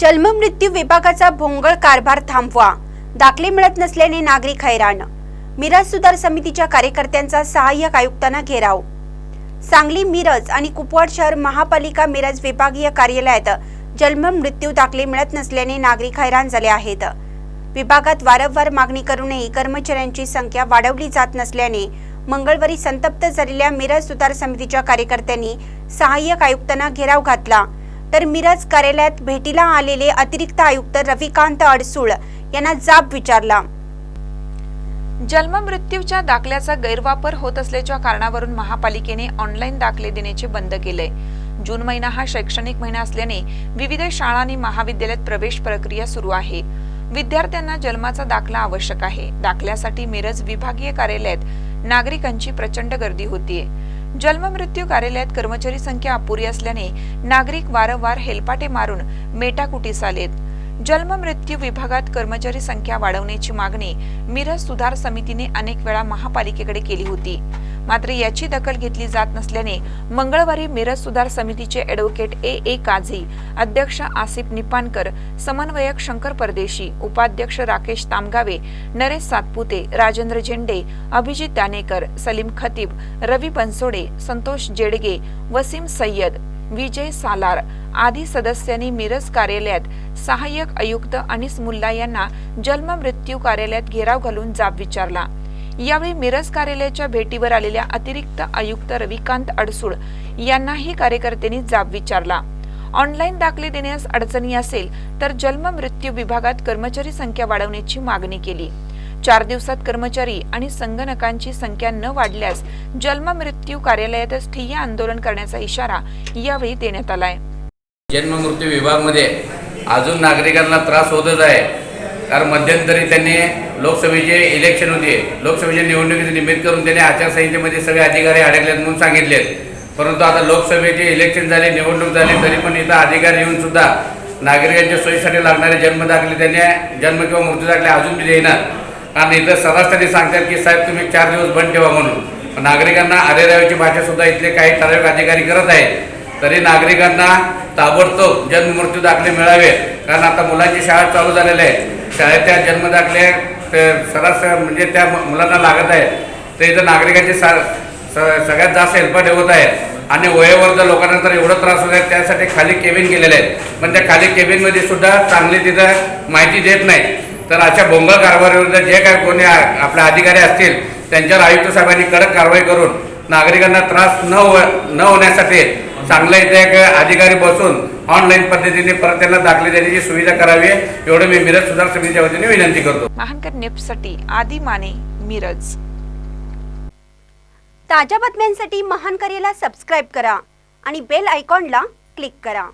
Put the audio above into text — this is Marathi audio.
जन्ममृत्यू विभागाचा भोंगळ कारभार थांबवा. दाखले मिळत नसल्याने नागरिक हैराण. मिरज सुधार समितीच्या कार्यकर्त्यांचा सहाय्यक आयुक्तांना घेराव. सांगली मिरज आणि कुपवाड शहर महापालिका मिरज विभागीय कार्यालयात जन्ममृत्यू दाखले मिळत नसल्याने नागरिक हैराण झाले आहेत. विभागात वारंवार मागणी करूनही कर्मचाऱ्यांची संख्या वाढवली जात नसल्याने मंगळवारी संतप्त झालेल्या मिरज सुधार समितीच्या कार्यकर्त्यांनी सहाय्यक आयुक्तांना घेराव घातला. तर मिरज कार्यालयात भेटीला आलेले अतिरिक्त आयुक्त रविकांत अडसूळ यांना जाब विचारला. जन्ममृत्यूच्या दाखल्याचा गैरवापर होत असल्याच्या कारणावरून महापालिकेने ऑनलाईन दाखले देण्याचे बंद केले. जून महिना हा शैक्षणिक महिना असल्याने विविध शाळा आणि महाविद्यालयात प्रवेश प्रक्रिया सुरू आहे. विद्यार्थ्यांना जन्माचा दाखला आवश्यक आहे. दाखल्यासाठी मिरज विभागीय कार्यालयात नागरिकांची प्रचंड गर्दी होतीये. जन्ममृत्यू कार्यालयात कर्मचारी संख्या अपुरी असल्याने नागरिक वारंवार हेलपाटे मारून मेटाकुटीस आलेत. जन्म मृत्यू विभागात कर्मचारी संख्या वाढवण्याची मागणी मिरज सुधार समितीने अनेक वेळा महापालिकेकडे केली होती. मात्र याची दखल घेतली जात नसल्याने मंगळवारी मिरज सुधार समितीचे ॲडव्होकेट ए. ए. काझी अध्यक्ष आसिफ निपाणकर समन्वयक शंकर परदेशी उपाध्यक्ष राकेश तामगावे नरेश सातपुते राजेंद्र झेंडे अभिजित दानेकर सलीम खतीब रवी बनसोडे संतोष जेडगे वसीम सय्यद विजय सालार आदी सदस्यांनी मिरज कार्यालयात सहाय्यक आयुक्त अनिस मुल्ला यांना जन्म मृत्यू कार्यालयात घेराव घालून जाब विचारला. यावेळी मिरज कार्यालयाच्या भेटीवर आलेल्या अतिरिक्त आयुक्त रविकांत अडसूळ यांनाही कार्यकर्त्यांनी जाब विचारला. ऑनलाईन दाखले देण्यास अडचणी असेल तर जन्म मृत्यू विभागात कर्मचारी संख्या वाढवण्याची मागणी केली. चार दिवसात कर्मचारी आणि संगणकांची संख्या न वाढल्यास जन्म मृत्यू कार्यालयातच ठिय्या आंदोलन करण्याचा इशारा यावेळी देण्यात आलाय. जन्म मृत्यू विभागमध्ये अजून नागरिकांना त्रास होतच आहे. कारण मध्यंतरी त्यांनी लोकसभेचे इलेक्शन होते. लोकसभेच्या निवडणुकीचे निमित्त करून त्यांनी आचारसंहितेमध्ये सगळे अधिकारी अडकलेत म्हणून सांगितलेत. परंतु आता लोकसभेचे इलेक्शन झाले निवडणूक झाली तरी पण इथं अधिकारी येऊन सुद्धा नागरिकांच्या सोयीसाठी लागणारे जन्म दाखले त्यांनी जन्म किंवा मृत्यू दाखले अजून बी देणार कारण इथं सरासरी सांगतात की साहेब तुम्ही चार दिवस बंद ठेवा म्हणून. नागरिकांना अरेरावीची भाषा भाषासुद्धा इथले काही ठराविक अधिकारी करत आहेत. तरी नागरिकांना ताबडतोब जन्म मृत्यू दाखले मिळावे कारण आता मुलांची शाळा चालू झालेल्या आहे. शाळेत जन्म दाखले सरास म्हणजे त्या मुलांना लागत आहे तर इथं नागरिकांची सा स- सगळ्यात जास्त हेल्पट होत आहे आणि वयोवर्ध लोकांना तर एवढं त्रास होत आहे त्यासाठी खाली केबिन केलेले आहेत. पण त्या खाली केबिनमध्ये सुद्धा चांगली तिथं माहिती देत नाही. तर अशा बोंगळ कारभाराविरुद्ध जे काय कोणी आपले अधिकारी असतील त्यांच्यावर आयुक्त साहेबांनी कडक कारवाई करून नागरिकांना त्रास न हो न होण्यासाठी चांगलं इथे एक अधिकारी बसून ऑनलाईन पद्धतीने परत त्यांना दाखले देण्याची सुविधा करावी एवढं मी मिरज सुधार समितीच्या वतीने विनंती करतो. महानकर नेपसाठी आदी माने मिरज. ताज्या बातम्यांसाठी महान करेला सबस्क्राईब करा आणि बेल आयकॉनला क्लिक करा.